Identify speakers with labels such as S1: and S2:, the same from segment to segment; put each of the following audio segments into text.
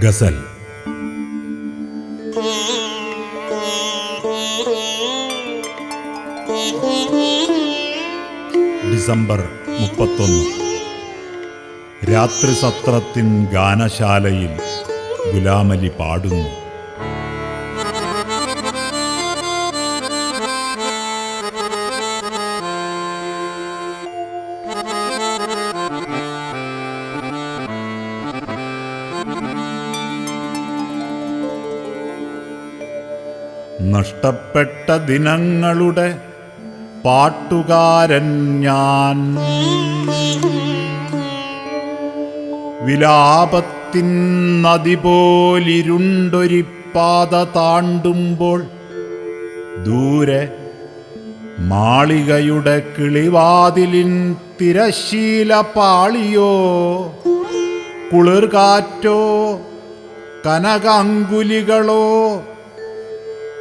S1: ഗസൽ. December മുപ്പത്തൊന്ന്. രാത്രി സത്രത്തിൻ ഗാനശാലയിൽ ഗുലാമലി പാടുന്നു. നഷ്ടപ്പെട്ട ദിനങ്ങളുടെ പാട്ടുകാരൻ ഞാൻ. വിലാപത്തിൻ നദി പോലിരുണ്ടൊരി പാത താണ്ടുമ്പോൾ ദൂരെ മാളികയുടെ കിളിവാതിലിൻ തിരശീല പാളിയോ കുളിർകാറ്റോ കനകാങ്കുലികളോ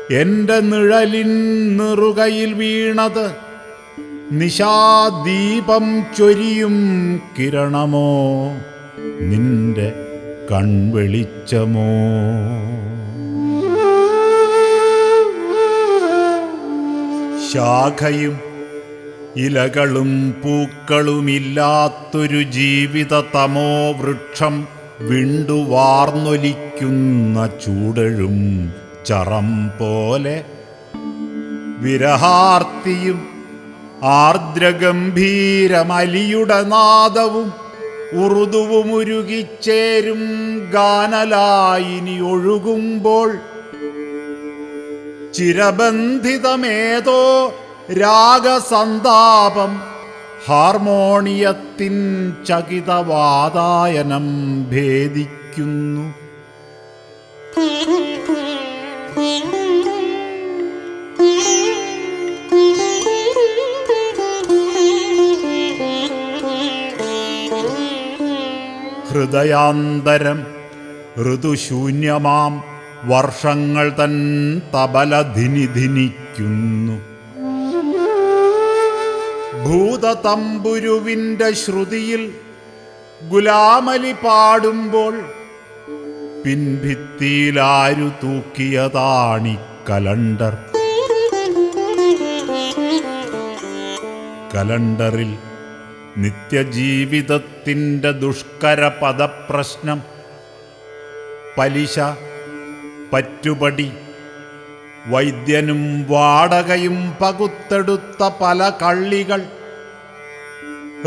S1: എന്റെ നിഴലിൻ നിറുകയിൽ വീണത് നിശാദീപം ചൊരിയും കിരണമോ? നിന്റെ കൺവെളിച്ചമോ? ശാഖയും ഇലകളും പൂക്കളുമില്ലാത്തൊരു ജീവിത തമോ വൃക്ഷം വിണ്ടുവാർന്നൊലിക്കുന്ന ചൂടഴും ചറം പോലെ വിരഹാർത്തിയും ആർദ്രഗംഭീരമലിയുടെ നാദവും ഉറുദുവുമുരുകിച്ചേരും ഗാനലായിനി ഒഴുകുമ്പോൾ ചിരബന്ധിതമേതോ രാഗസന്താപം ഹാർമോണിയത്തിൻ ചകിതവാതായനം ഭേദിക്കുന്നു. ഹൃദയാന്തരം. ഋതുശൂന്യമാം. വർഷങ്ങൾ തൻ തബലധിനിധിനിക്കുന്നു. ഭൂതതമ്പുരുവിന്റെ ശ്രുതിയിൽ ഗുലാമലി പാടുമ്പോൾ പിൻഭിത്തിയിലാരു തൂക്കിയതാണി കലണ്ടർ. കലണ്ടറിൽ നിത്യജീവിതത്തിന്റെ ദുഷ്കര പദപ്രശ്നം. പലിശ പറ്റുപടി വൈദ്യനും വാടകയും പകുത്തെടുത്ത പല കള്ളികൾ.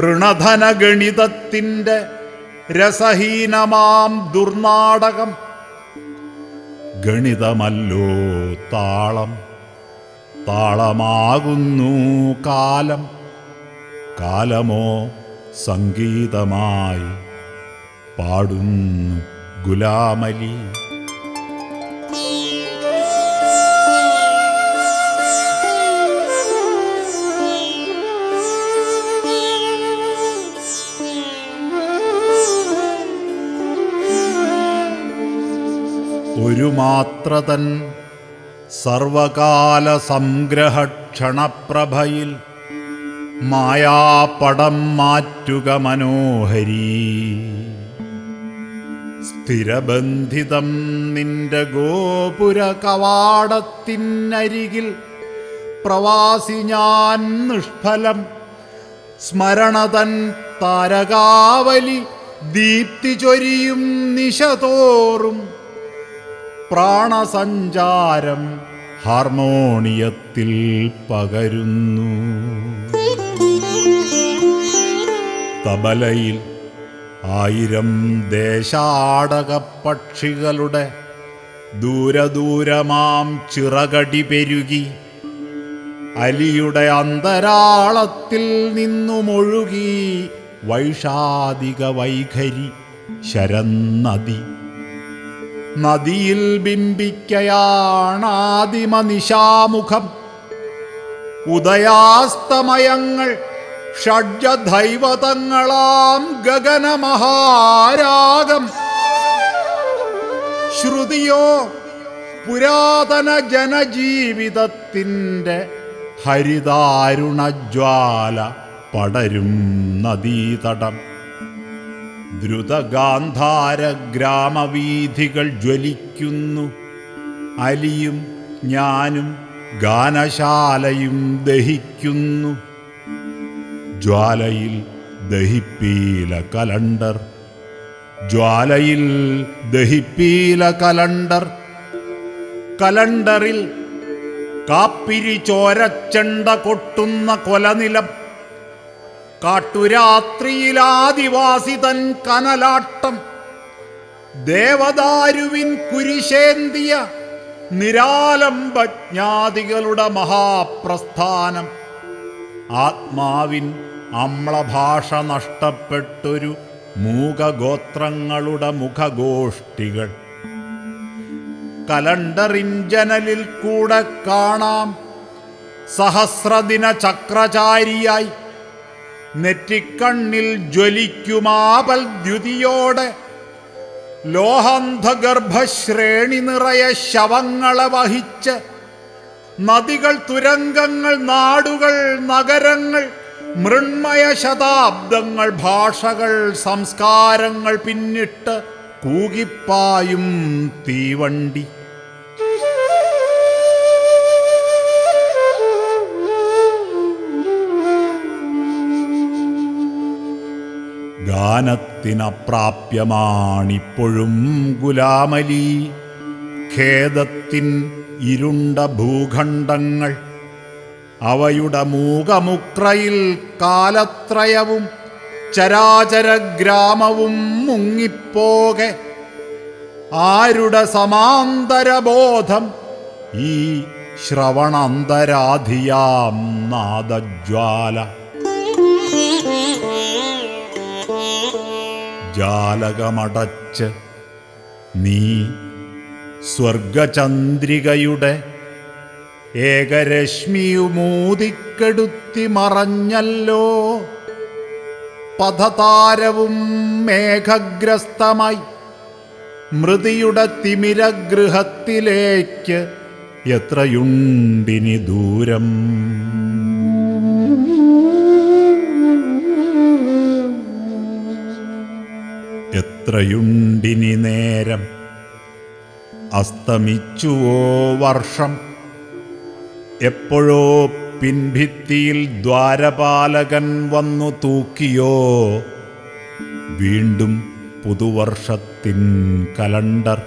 S1: ഋണധനഗണിതത്തിന്റെ രസഹീനമാം ദുർനാടകം. ഗണിതമല്ലോ താളം താളമാകുന്നു കാലം. കാലമോ സംഗീതമായി പാടുന്നു ഗുലാമലി. ഒരു മാത്രതൻ സർവകാല സംഗ്രഹക്ഷണപ്രഭയിൽ മായാപടം മാറ്റുക മനോഹരി. സ്ഥിരബന്ധിതം നിന്റെ ഗോപുര കവാടത്തിനരികിൽ പ്രവാസി ഞാൻ നിഷ്ഫലം. സ്മരണതൻ താരകാവലി ദീപ്തി ചൊരിയും നിശതോറും. പ്രാണസഞ്ചാരം ഹാർമോണിയത്തിൽ പകരുന്നു. തബലയിൽ ആയിരം ദേശാടക പക്ഷികളുടെ ദൂരദൂരമാം ചിറകടി പെരുകി അലിയുടെ അന്തരാളത്തിൽ നിന്നുമൊഴുകി വൈഷാദിക വൈഖരി ശരന്നദി. നദിയിൽ ബിംബിക്കയാണാദിമ നിശാമുഖം ഉദയാസ്തമയങ്ങൾ ഷഡ്ജദൈവതങ്ങളാം ഗഗനമഹാരാഗം. ശ്രുതിയോ പുരാതന ജനജീവിതത്തിന്റെ ഹരിതാരുണജ്വാല പടരും നദീതടം. ദ്രുതഗാന്ധാര ഗ്രാമവീഥികൾ ജ്വലിക്കുന്നു. അലിയും ഞാനും ഗാനശാലയും ദഹിക്കുന്നു. ജ്വാലയിൽ ദഹിപ്പീല കലണ്ടർ. ജ്വാലയിൽ ദഹിപ്പീല കലണ്ടർ. കലണ്ടറിൽ കാപ്പിരി ചോരച്ചെണ്ട കൊട്ടുന്ന കൊലനിലം. കാട്ടുരാത്രിയിൽ ആദിവാസിതൻ കനലാട്ടം. ദേവദാരുവിൻ കുരിശേന്തിയ നിരാലംബജ്ഞാതികളുടെ മഹാപ്രസ്ഥാനം. ആത്മാവിൻ അമ്ലഭാഷ നഷ്ടപ്പെട്ടൊരു മൂകഗോത്രങ്ങളുടെ മുഖഗോഷ്ഠികൾ കലണ്ടറിൻ ജനലിൽ കൂടെ കാണാം സഹസ്രദിന ചക്രചാരിയായി നെറ്റിക്കണ്ണിൽ ജ്വലിക്കുമാപൽ ദ്യുതിയോടെ ലോഹന്ധഗർഭശ്രേണി നിറയെ ശവങ്ങളെ വഹിച്ച് നദികൾ തുരങ്കങ്ങൾ നാടുകൾ നഗരങ്ങൾ മൃണ്മയ ശതാബ്ദങ്ങൾ ഭാഷകൾ സംസ്കാരങ്ങൾ പിന്നിട്ട് കൂകിപ്പായും തീവണ്ടി. ഗാനത്തിനപ്രാപ്യമാണിപ്പോഴും ഗുലാമലി. ഖേദത്തിൻ ഇരുണ്ട ഭൂഖണ്ഡങ്ങൾ. അവയുടെ മൂകമുക്രയിൽ കാലത്രയവും ചരാചരഗ്രാമവും മുങ്ങിപ്പോകെ. ആരുടെ സമാന്തരബോധം? ഈ ശ്രവണാന്തരാധിയാം നാദജ്വാല. ജാലകമടച്ച് നീ സ്വർഗചന്ദ്രികയുടെ ഏകരശ്മിയുമൂതിക്കെടുത്തി മറഞ്ഞല്ലോ. പഥതാരവും മേഘഗ്രസ്തമായി മൃതിയുടെ തിമിരഗൃഹത്തിലേക്ക് എത്രയുണ്ടിനി ദൂരം. എത്രയുണ്ടിനി നേരം അസ്തമിച്ചുവോ വർഷം? എപ്പോഴോ പിൻഭിത്തിയിൽ ദ്വാരപാലകൻ വന്നു തൂക്കിയോ? വീണ്ടും പുതുവർഷത്തിൻ കലണ്ടർ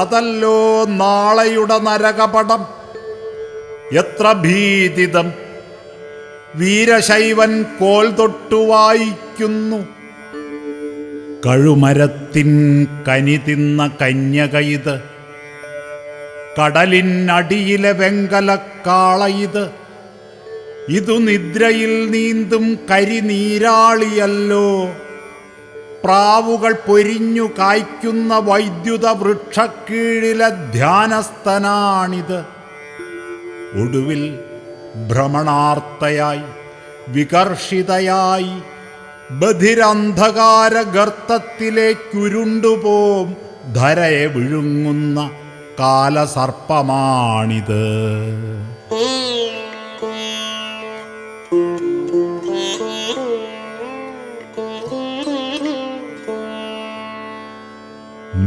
S1: അതല്ലോ നാളെയുടെ നരകപടം. എത്ര ഭീതിതം. വീരശൈവൻ കോൽ തൊട്ടു വായിക്കുന്നു. കഴുമരത്തിൻ കനി തിന്ന കന്യകയിത് കടലിനടിയിലെ വെങ്കലക്കാളയിത് ഇതു നിദ്രയിൽ നീന്തും കരിനീരാളിയല്ലോ. പ്രാവുകൾ പൊരിഞ്ഞു കായ്ക്കുന്ന വൈദ്യുത വൃക്ഷക്കീഴിലെ ധ്യാനസ്ഥനാണിത്. ഒടുവിൽ ഭ്രമണാർത്തയായി വികർഷിതയായി ബധിരന്ധകാര ഗർത്തത്തിലേക്കുരുണ്ടുപോം ധരയെ വിഴുങ്ങുന്ന കാലസർപ്പമാണിത്.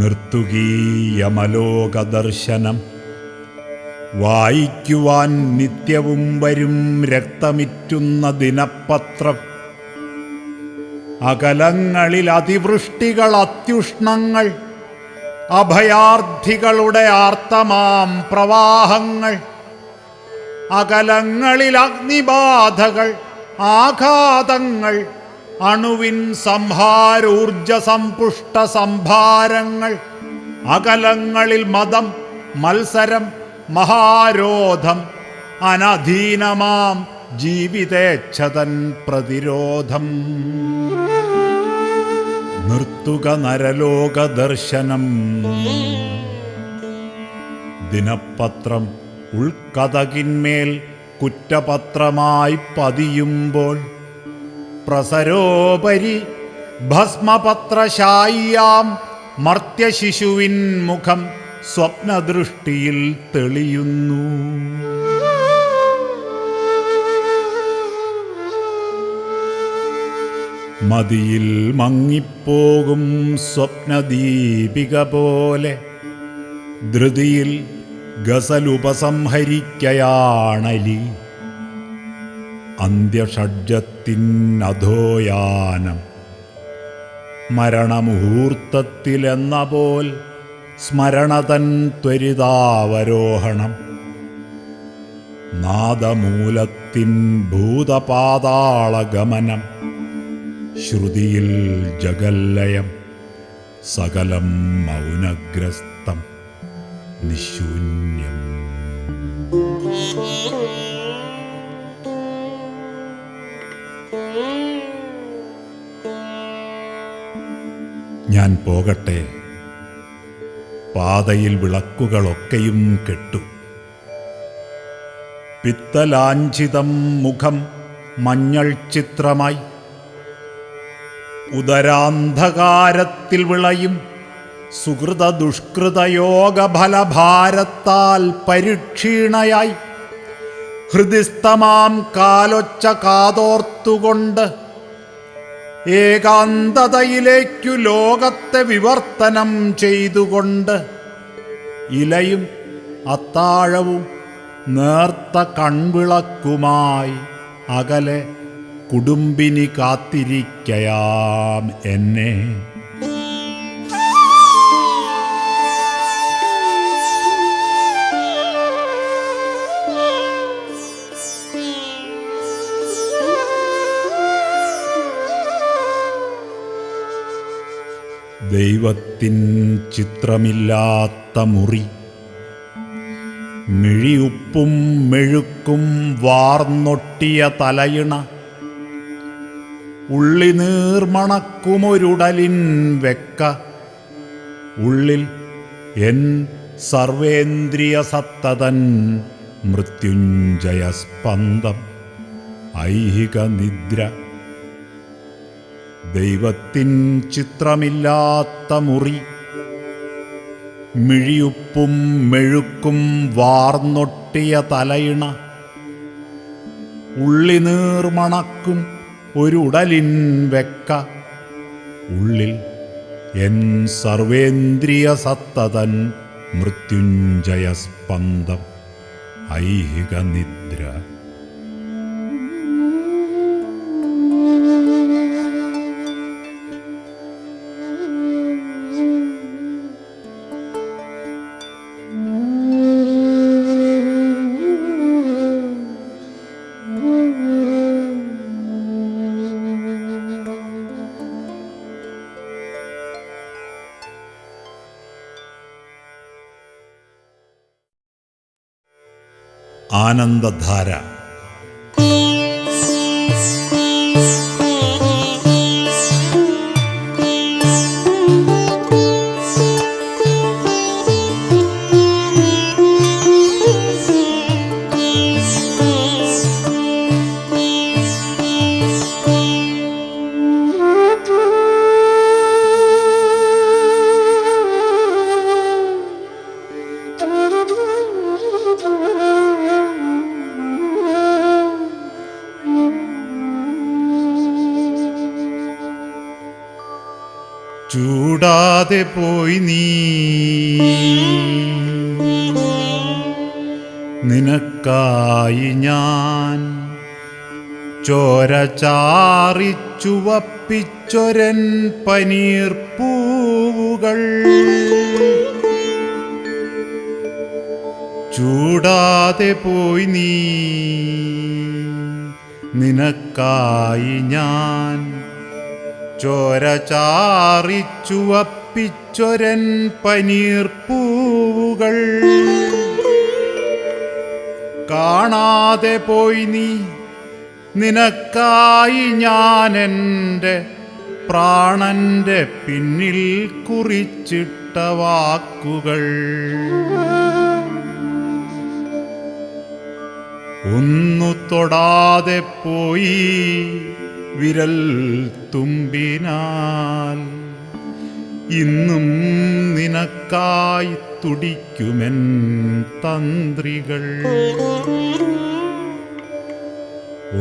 S1: നിർത്തുകീയമലോക ദർശനം വായിക്കുവാൻ നിത്യവും വരും രക്തമിറ്റുന്ന ദിനപത്രം. അകലങ്ങളിൽ അതിവൃഷ്ടികൾ അത്യുഷ്ണങ്ങൾ അഭയാർത്ഥികളുടെ ആർത്തമാം പ്രവാഹങ്ങൾ. അകലങ്ങളിൽ അഗ്നിബാധകൾ ആഘാതങ്ങൾ അണുവിൻ സംഹാരൂർജ സമ്പുഷ്ട സംഭാരങ്ങൾ അകലങ്ങളിൽ മതം മത്സരം മഹാരോധം അനധീനമാം ജീവിതേച്ഛതൻ പ്രതിരോധം. നിർത്തുക നരലോക ദർശനം ദിനപത്രം ഉൾക്കഥകിന്മേൽ കുറ്റപത്രമായി പതിയുമ്പോൾ പ്രസരോപരി ഭസ്മപത്രശായിയാം മർത്യശിശുവിൻ മുഖം സ്വപ്നദൃഷ്ടിയിൽ തെളിയുന്നു. മതിയിൽ മങ്ങിപ്പോകും സ്വപ്നദീപിക പോലെ ധൃതിയിൽ ഗസലുപസംഹരിക്കയാണലി. അന്ത്യഷഡ്ജത്തിനധോയാനം മരണമുഹൂർത്തത്തിലെന്ന പോൽ സ്മരണതൻ ത്വരിതാവരോഹണം. നാദമൂലത്തിൻ ഭൂതപാതാളഗമനം. ശ്രുതിയിൽ ജഗല്ലയം സകലം മൗനഗ്രസ്തം. നിശൂന്യം ഞാൻ പോകട്ടെ. പാതയിൽ വിളക്കുകളൊക്കെയും കെട്ടു. പിത്തലാഞ്ചിതം മുഖം മഞ്ഞൾ ചിത്രമായി. ഉദരാന്ധകാരത്തിൽ വിളയും സുഹൃത ദുഷ്കൃതയോഗഫലഭാരത്താൽ പരിക്ഷീണയായി. ഹൃദിസ്ഥമാം കാലൊച്ച കാതോർത്തുകൊണ്ട് ഏകാന്തതയിലേക്കു ലോകത്തെ വിവർത്തനം ചെയ്തുകൊണ്ട് ഇലയും അത്താഴവും നേർത്ത കൺവിളക്കുമായി അകലെ കുടുംബിനി കാത്തിരിക്കയാം എന്നെ. ദൈവത്തിൻ ചിത്രമില്ലാത്ത മുറി മിഴിയുപ്പും മെഴുക്കും വാർന്നൊട്ടിയ തലയിണ. ഉള്ളി നീർമണക്കുമൊരുടലിൻ വെക്ക. ഉള്ളിൽ എൻ സർവേന്ദ്രിയ സത്തതൻ മൃത്യുഞ്ജയ സ്പന്ദം ഐഹിക നിദ്ര ദൈവത്തിൻ ചിത്രമില്ലാത്ത മുറി. മിഴിയുപ്പും മെഴുക്കും വാർന്നൊട്ടിയ തലയിണ. ഉള്ളി നീർമണക്കും ഒരു ഉടലിൻ വെക്ക. ഉള്ളിൽ എൻ സർവേന്ദ്രിയ സത്തതൻ മൃത്യുഞ്ജയ സ്പന്ദം ഐഹിക നിദ്ര. ആനന്ദധാര. ചൂടാതെ പോയി നീ. നിനക്കായി ഞാൻ ചോര ചാറിച്ചുവപ്പിച്ചൊരൻ പനീർ പൂവുകൾ. ചൂടാതെ പോയി നീ. നിനക്കായി ഞാൻ ചോര ചാറിച്ചുവപ്പിച്ചൊരൻ പനീർപ്പൂവുകൾ കാണാതെ പോയി നീ നിനക്കായി ഞാൻ എന്റെ പ്രാണന്റെ പിന്നിൽ കുറിച്ചിട്ട വാക്കുകൾ. ഒന്നു തൊടാതെ പോയി വിരൽ തുമ്പിനാൽ ഇന്നും നിനക്കായി തുടിക്കുമെൻ തന്ത്രികൾ.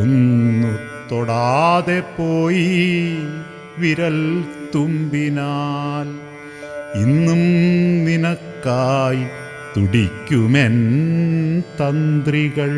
S1: ഒന്നു തൊടാതെ പോയി വിരൽ തുമ്പിനാൽ ഇന്നും നിനക്കായി തുടിക്കുമെൻ തന്ത്രികൾ.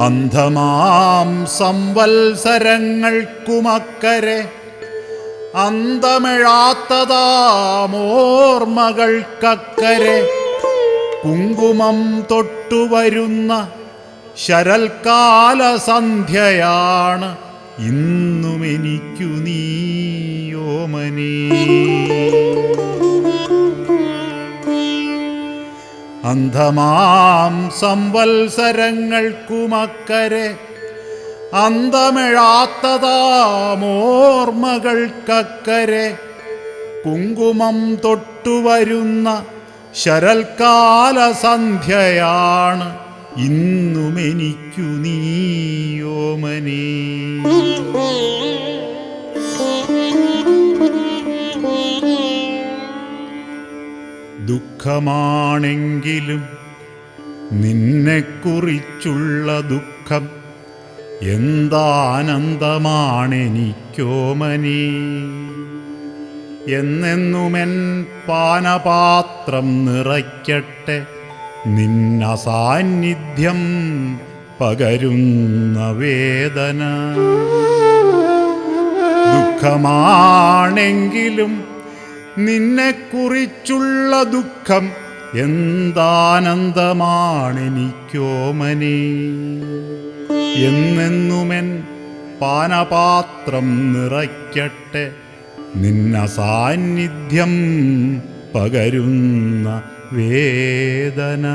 S1: അന്ധമാം സംവത്സരങ്ങൾക്കുമക്കരെ അന്തമിഴാത്തതാമോർമകൾക്കക്കരെ കുങ്കുമം തൊട്ടുവരുന്ന ശരൽക്കാല സന്ധ്യയാണ് ഇന്നും എനിക്കു നീയോമനേ. അന്ധമാം സംവത്സരങ്ങൾക്കുമക്കരെ അന്തമിഴാത്തതാമോർമ്മകൾക്കക്കരെ കുങ്കുമം തൊട്ടുവരുന്ന ശരൽക്കാല സന്ധ്യയാണ് ഇന്നും എനിക്കു നീയോമനേ ദുഃഖമാണെങ്കിലും നിന്നെക്കുറിച്ചുള്ള ദുഃഖം എന്താനന്ദമാണെനിക്കോമനീ എന്നെന്നുമെൻ പാനപാത്രം നിറയ്ക്കട്ടെ നിന്ന സാന്നിധ്യം പകരുന്ന വേദന. ദുഃഖമാണെങ്കിലും നിന്നെക്കുറിച്ചുള്ള ദുഃഖം എന്താനന്ദമാണെനിക്കോമനേ. എന്നെന്നുമെൻ പാനപാത്രം നിറയ്ക്കട്ടെ. നിന്ന സാന്നിധ്യം പകരുന്ന വേദന.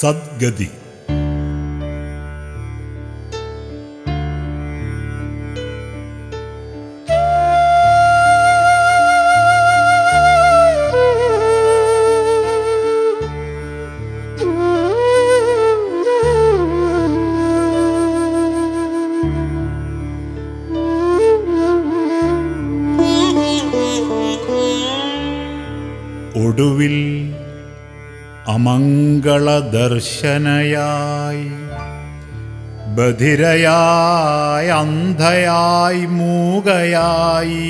S1: സദ്ഗതി. അമംഗളദർശനയായി ബധിരയായി അന്ധയായി മൂകയായി.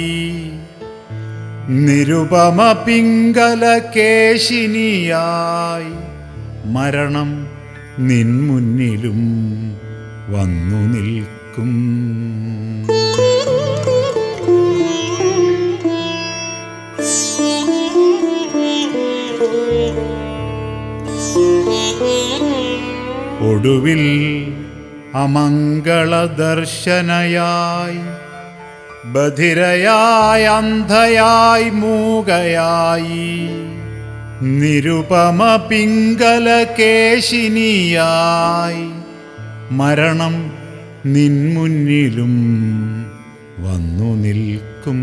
S1: നിരുപമ പിങ്കലകേശിനിയായി മരണം നിൻമുന്നിലും വന്നു നിൽക്കും. ഒടുവിൽ അമംഗളദർശനയായി ബധിരയായി അന്ധയായി മൂകയായി. നിരുപമ പിങ്കലകേശിനിയായി മരണം നിൻമുന്നിലും വന്നു നിൽക്കും.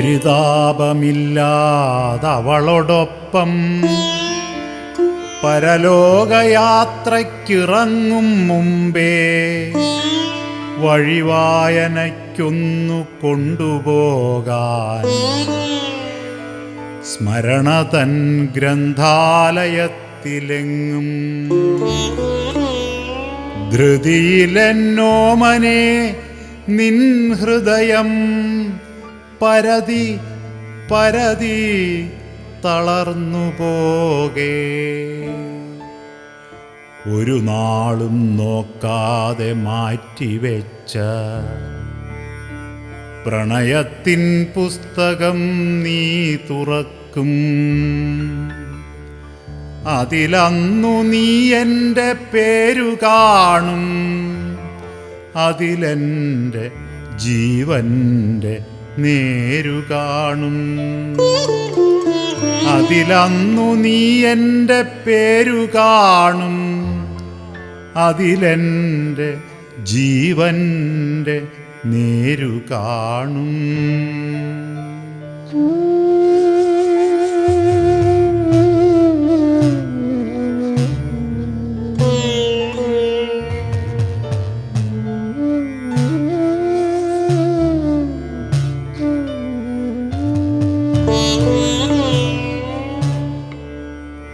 S1: പരിതാപമില്ലാതവളോടൊപ്പം പരലോകയാത്രയ്ക്കിറങ്ങും മുമ്പേ വഴിവായനയ്ക്കൊന്നു കൊണ്ടുപോകാൻ സ്മരണതൻ ഗ്രന്ഥാലയത്തിലെങ്ങും ധൃതിയിലെന്നോമനെ നിൻ ഹൃദയം പരതി പരതി തളർന്നു പോകേ. ഒരു നാളും നോക്കാതെ മാറ്റിവെച്ച പ്രണയത്തിൻ പുസ്തകം നീ തുറക്കും. അതിലന്നു നീ എന്റെ പേരു കാണും. അതിലെന്റെ ജീവന്റെ നേരു കാണും. അതിലന്നു നീ എന്റെ പേരു കാണും. അതിലെന്റെ ജീവന്റെ നേരു കാണും.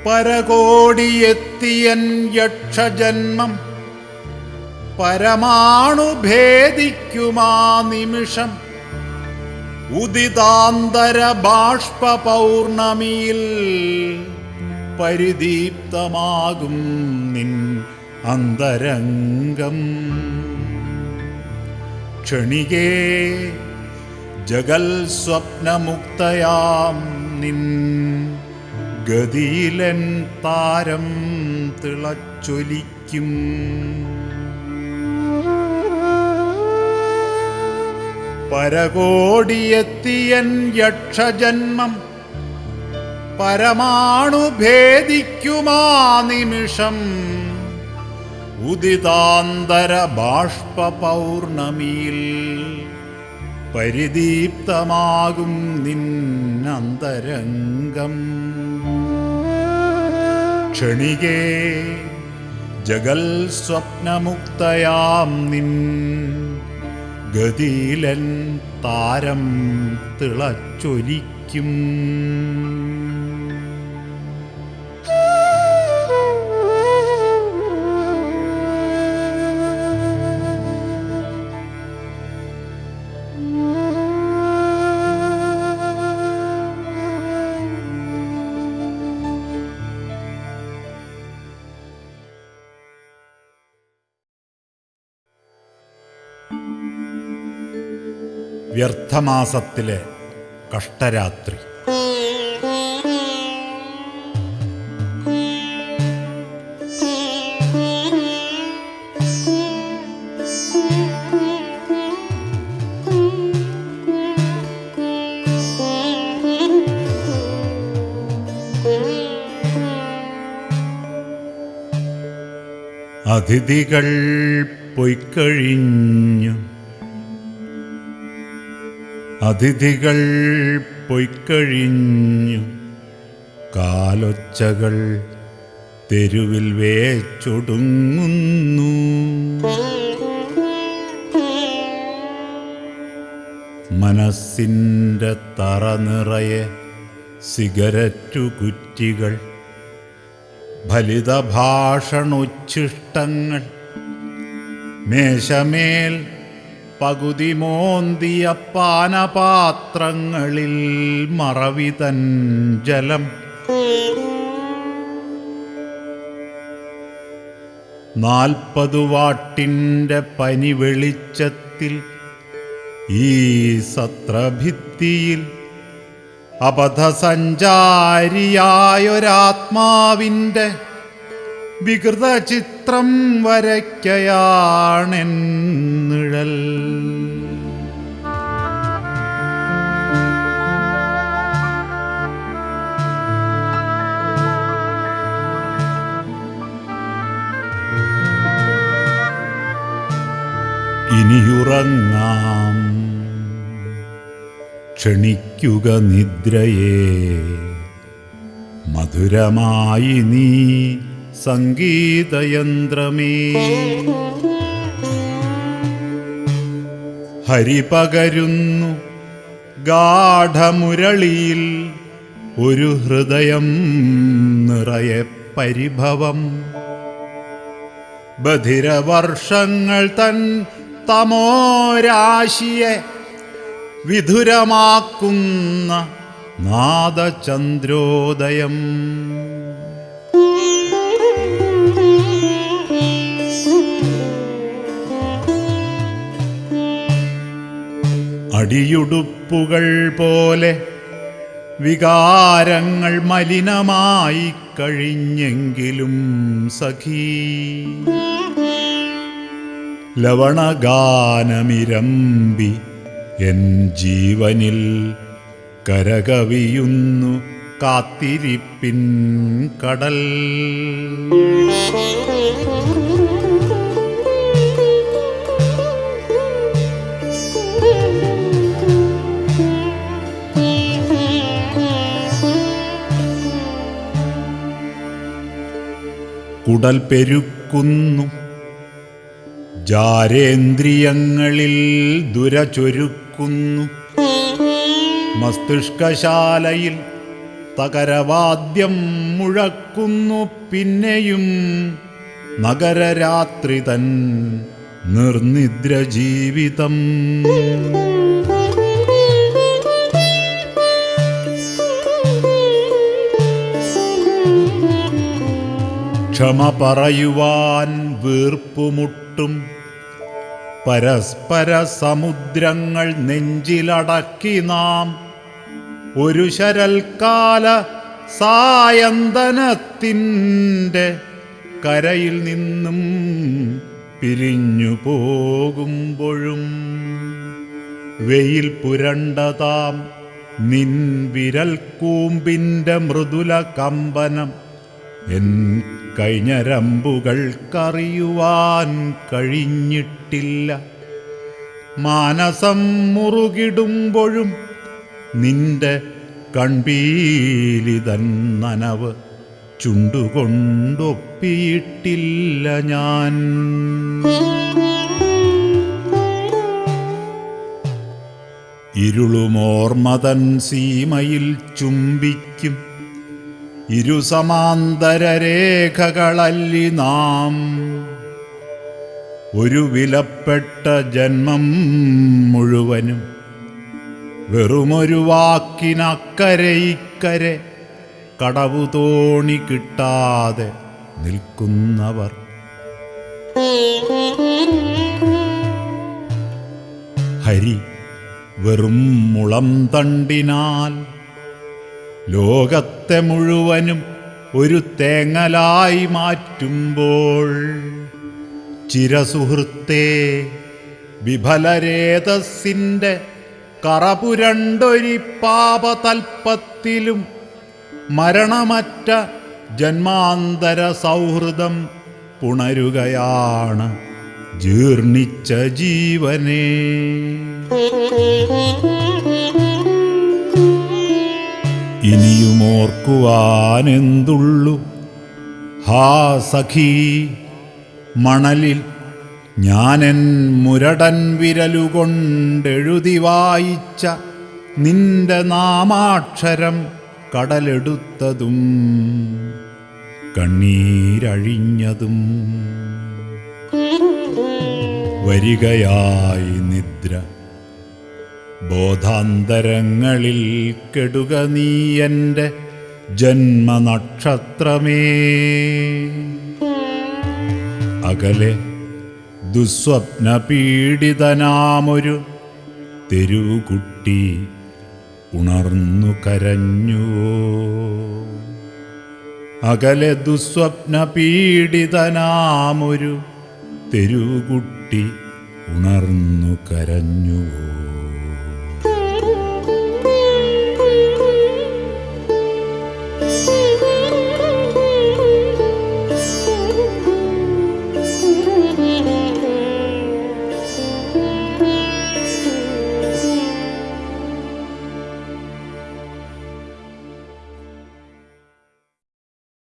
S1: പരകോടിയെത്തിയൻ യക്ഷജന്മം പരമാണു ഭേദിക്കുമാ നിമിഷം. ഉദിതാന്തര ബാഷ്പ പൗർണമിയിൽ പരിദീപ്തമാകും നിൻ അന്തരംഗം. ക്ഷണികേ ജഗൽ സ്വപ്നമുക്തയാം നിൻ ഗതിയിലൻ താരം തിളച്ചൊലിക്കും. പരകോടിയെത്തിയൻ യക്ഷജന്മം പരമാണു ഭേദിക്കുമാ നിമിഷം. ഉദിതാന്തര ബാഷ്പ പൗർണമിയിൽ പരിദീപ്തമാകും നിന്നന്തരംഗം ക്ഷണികേ ജഗൽ സ്വപ്നമുക്തയാം നിൻ ഗതിയിലൻ താരം തിളച്ചൊലിക്കും. വ്യർത്ഥമാസത്തിലെ കഷ്ടരാത്രി. അതിഥികൾ പൊയ്ക്കഴിഞ്ഞു. അതിഥികൾ പൊയ്ക്കഴിഞ്ഞു. കാലൊച്ചകൾ തെരുവിൽ വേച്ചൊടുങ്ങുന്നു. മനസ്സിന്റെ തറ നിറയെ സിഗരറ്റു കുറ്റികൾ ഫലിതഭാഷണോച്ഛിഷ്ടങ്ങൾ മേശമേൽ പകുതി മോന്തിയ പാനപാത്രങ്ങളിൽ മറവിതൻ ജലം. നാൽപ്പതു വാട്ടിന്റെ പനി വെളിച്ചത്തിൽ ഈ സത്രഭിത്തിയിൽ അബദ്ധസഞ്ചാരിയായൊരാത്മാവിന്റെ വികൃത ചിത്രം വരയ്ക്കയാണെന്നിഴൽ ഇനിയുറങ്ങാം. ക്ഷണിക്കുക നിദ്രയേ. മധുരമായി നീ സംഗീതയന്ത്രമേ. ഹരി പകരുന്നു ഗാഠമുരളിയിൽ ഒരു ഹൃദയം നിറയെ പരിഭവം. ബധിരവർഷങ്ങൾ തൻ തമോരാശിയെ വിധുരമാക്കുന്ന നാദചന്ദ്രോദയം. അടിയുടുപ്പുകൾ പോലെ വികാരങ്ങൾ മലിനമായി കഴിഞ്ഞെങ്കിലും സഖീ. ലവണഗാനമിരമ്പി എൻ ജീവനിൽ കരകവിയുന്നു കാത്തിരിപ്പിൻ കടൽ. കുടൽ പെരുക്കുന്നു ജാരേന്ദ്രിയങ്ങളിൽ ദുര ചൊരുക്കുന്നു മസ്തിഷ്കശാലയിൽ തകരവാദ്യം മുഴക്കുന്നു. പിന്നെയും നഗരരാത്രി തൻ നിർനിദ്ര ജീവിതം ക്ഷമ പറയുവാൻ വീർപ്പുമുട്ടും. പരസ്പര സമുദ്രങ്ങൾ നെഞ്ചിലടക്കി നാം. ഒരു ശരൽക്കാല സായന്തനത്തിന്റെ കരയിൽ നിന്നും പിരിഞ്ഞു പോകുമ്പോഴും വെയിൽ പുരണ്ടതാം നിൻ വിരൽ കൂമ്പിന്റെ മൃദുല കമ്പനം എൻ കൈഞ്ഞരമ്പുകൾക്കറിയുവാൻ കഴിഞ്ഞിട്ടില്ല. മാനസം മുറുകിടുമ്പോഴും നിന്റെ കൺപീലിതൻ നനവ് ചുണ്ടുകൊണ്ടൊപ്പിയിട്ടില്ല ഞാൻ. ഇരുളുമോർമതൻ സീമയിൽ ചുംബിക്കും. ഇരു സമാന്തര നാം. ഒരു വിലപ്പെട്ട ജന്മം മുഴുവനും വെറുമൊരു വാക്കിനക്കരെ ഇക്കരെ കടവു തോണി കിട്ടാതെ നിൽക്കുന്നവർ. ഹരി വെറും മുളം തണ്ടിനാൽ ലോകത്തെ മുഴുവനും ഒരു തേങ്ങലായി മാറ്റുമ്പോൾ ചിരസുഹൃത്തെ വിഫലരേതസിന്റെ കറപുരണ്ടൊരി പാപതൽപ്പത്തിലും മരണമറ്റ ജന്മാന്തര സൗഹൃദം പുണരുകയാണ് ജീർണിച്ച ജീവനേ. ഇനിയും ഓർക്കുവാനെന്തുള്ളു? ഹാ സഖീ മണലിൽ ഞാനെൻ മുരടൻ വിരലുകൊണ്ടെഴുതി വായിച്ച നിന്റെ നാമാക്ഷരം കടലെടുത്തതും കണ്ണീരഴിഞ്ഞതും. വരികയായി ബോധാന്തരങ്ങളിൽ കെടുക നീ എന്റെ ജന്മനക്ഷത്രമേ. അകലെ ദുസ്വപ്ന പീഡിതനാമൊരു തെരുവുകുട്ടി ഉണർന്നു കരഞ്ഞുവോ അകലെ ദുസ്വപ്ന പീഡിതനാമൊരു തെരുവുകുട്ടി ഉണർന്നു കരഞ്ഞുവോ